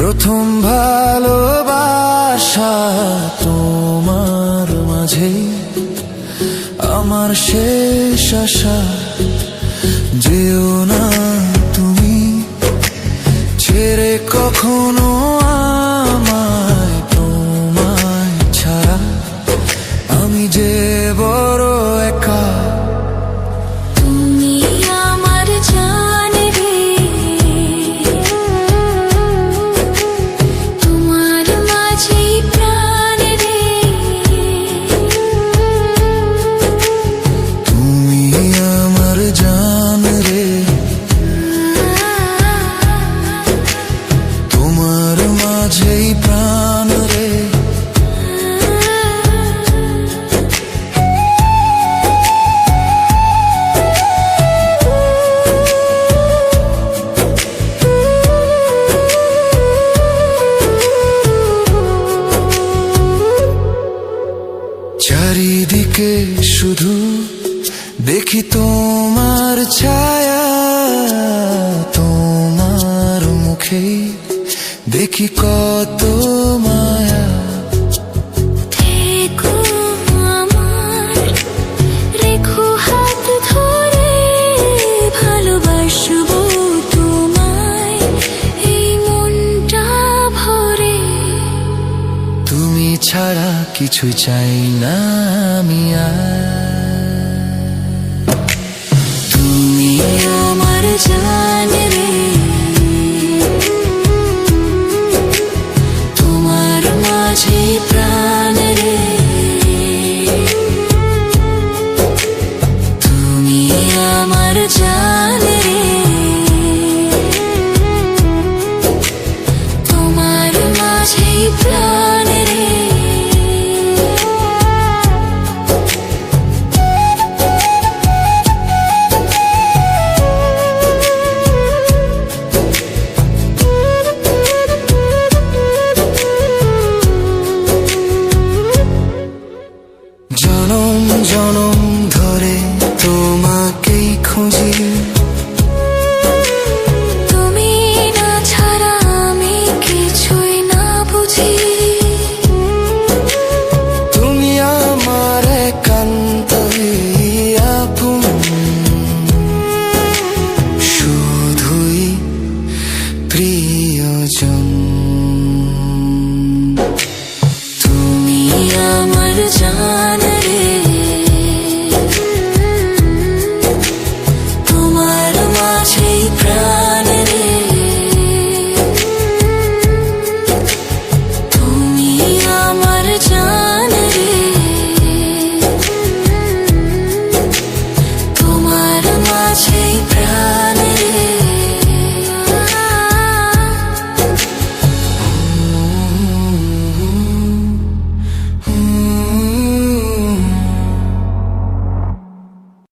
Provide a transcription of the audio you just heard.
প্রথম ভালোবাসা তোমার মাঝে আমার শেষ আশা। যেও না তুমি ছেড়ে কখনো আমার মাঝেই প্রাণ রে। চারিদিকে শুধু দেখি তোমার ছায়া তোমার মুখে দেখি কত মায়া। ছাড়া কিছু চাই না আমি আর। আমার জান রে। তোমার মাঝেই প্রাণ 这爱。